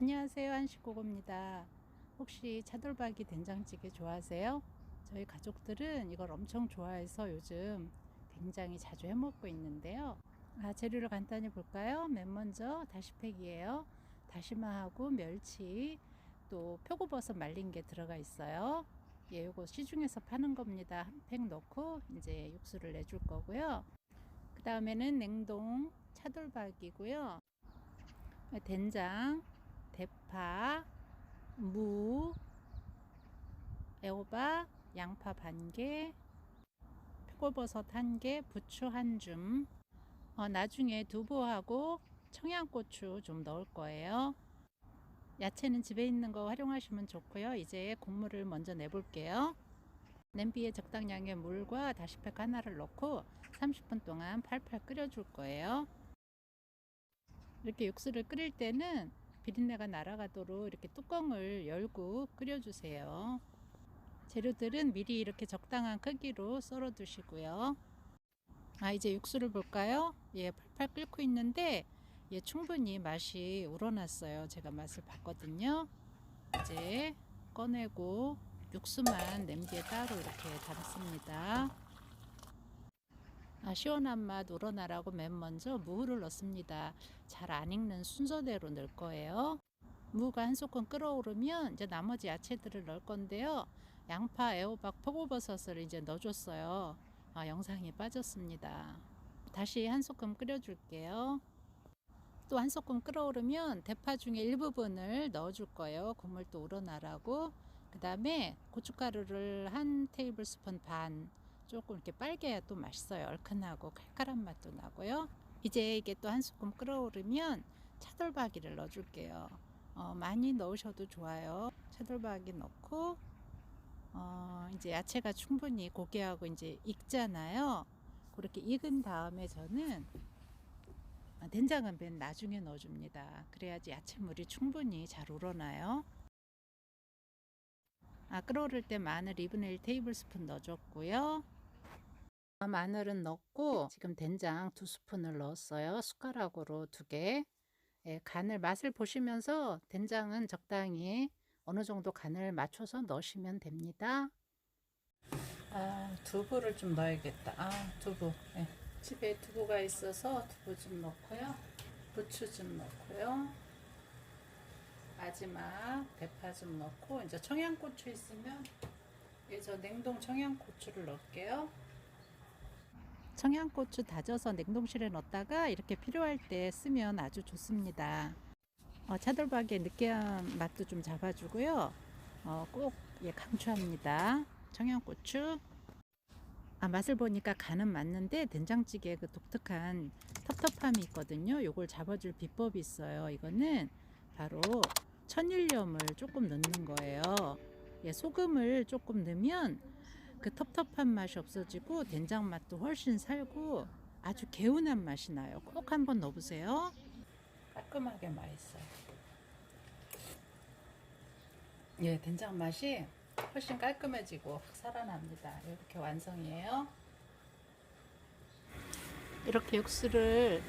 안녕하세요. 한식고고입니다. 혹시 차돌박이 된장찌개 좋아하세요? 저희 가족들은 이걸 엄청 좋아해서 요즘 굉장히 자주 해먹고 있는데요. 아, 재료를 간단히 볼까요? 맨 먼저 다시팩이에요. 다시마하고 멸치 또 표고버섯 말린 게 들어가 있어요. 예, 요거 시중에서 파는 겁니다. 한 팩 넣고 이제 육수를 내줄 거고요. 그 다음에는 냉동 차돌박이고요 된장 대파, 무, 애호박, 양파 반 개, 표고버섯 한 개, 부추 한 줌. 어, 나중에 두부하고 청양고추 좀 넣을 거예요. 야채는 집에 있는 거 활용하시면 좋고요. 이제 국물을 먼저 내볼게요. 냄비에 적당량의 물과 다시팩 하나를 넣고 30분 동안 팔팔 끓여줄 거예요. 이렇게 육수를 끓일 때는 비린내가 날아가도록 이렇게 뚜껑을 열고 끓여주세요. 재료들은 미리 이렇게 적당한 크기로 썰어 두시고요. 아, 이제 육수를 볼까요? 예, 팔팔 끓고 있는데, 예, 충분히 맛이 우러났어요. 제가 맛을 봤거든요. 이제 꺼내고 육수만 냄비에 따로 이렇게 담습니다. 아, 시원한 맛 우러나라고 맨 먼저 무를 넣습니다. 잘 안 익는 순서대로 넣을 거예요. 무가 한 소끔 끓어오르면 이제 나머지 야채들을 넣을 건데요. 양파, 애호박, 표고버섯을 이제 넣어줬어요. 아, 영상이 빠졌습니다. 다시 한 소끔 끓여줄게요. 또 한 소끔 끓어오르면 대파 중에 일부분을 넣어줄 거예요. 국물 또 우러나라고. 그 다음에 고춧가루를 한 테이블 스푼 반 조금 이렇게 빨개야 또 맛있어요. 얼큰하고 칼칼한 맛도 나고요. 이제 이게 또 한 소끔 끓어오르면 차돌박이를 넣어줄게요. 어, 많이 넣으셔도 좋아요. 차돌박이 넣고 어, 이제 야채가 충분히 고기하고 이제 익잖아요. 그렇게 익은 다음에 저는 된장은 맨 나중에 넣어줍니다. 그래야지 야채물이 충분히 잘 우러나요. 아, 끓어오를 때 마늘 2분의 1 테이블 스푼 넣어줬고요. 아, 마늘은 넣고 지금 된장 두 스푼을 넣었어요. 숟가락으로 두 개. 예, 간을 맛을 보시면서 된장은 적당히 어느 정도 간을 맞춰서 넣으시면 됩니다. 아, 두부를 좀 넣어야겠다. 아, 두부. 예. 집에 두부가 있어서 두부 좀 넣고요. 부추 좀 넣고요. 마지막 대파 좀 넣고 이제 청양고추 있으면 예, 저 냉동 청양고추를 넣을게요. 청양고추 다져서 냉동실에 넣었다가 이렇게 필요할 때 쓰면 아주 좋습니다. 어, 차돌박이의 느끼한 맛도 좀 잡아주고요. 어, 꼭 예, 강추합니다. 청양고추. 아, 맛을 보니까 간은 맞는데 된장찌개에 그 독특한 텁텁함이 있거든요. 요걸 잡아줄 비법이 있어요. 이거는 바로 천일염을 조금 넣는 거예요. 예, 소금을 조금 넣으면 그 텁텁한 맛이 없어지고 된장 맛도 훨씬 살고 아주 개운한 맛이 나요. 꼭 한번 넣어보세요. 깔끔하게 맛있어요. 예, 된장 맛이 훨씬 깔끔해지고 확 살아납니다. 이렇게 완성이에요. 이렇게 육수를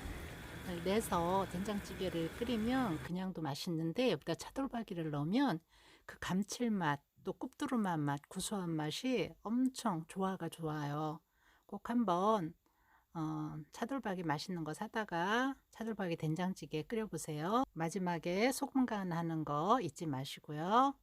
내서 된장찌개를 끓이면 그냥도 맛있는데 여기다 차돌박이를 넣으면 그 감칠맛 또 굽두름한 맛, 구수한 맛이 엄청 조화가 좋아요. 꼭 한번 어, 차돌박이 맛있는 거 사다가 차돌박이 된장찌개 끓여보세요. 마지막에 소금 간 하는 거 잊지 마시고요.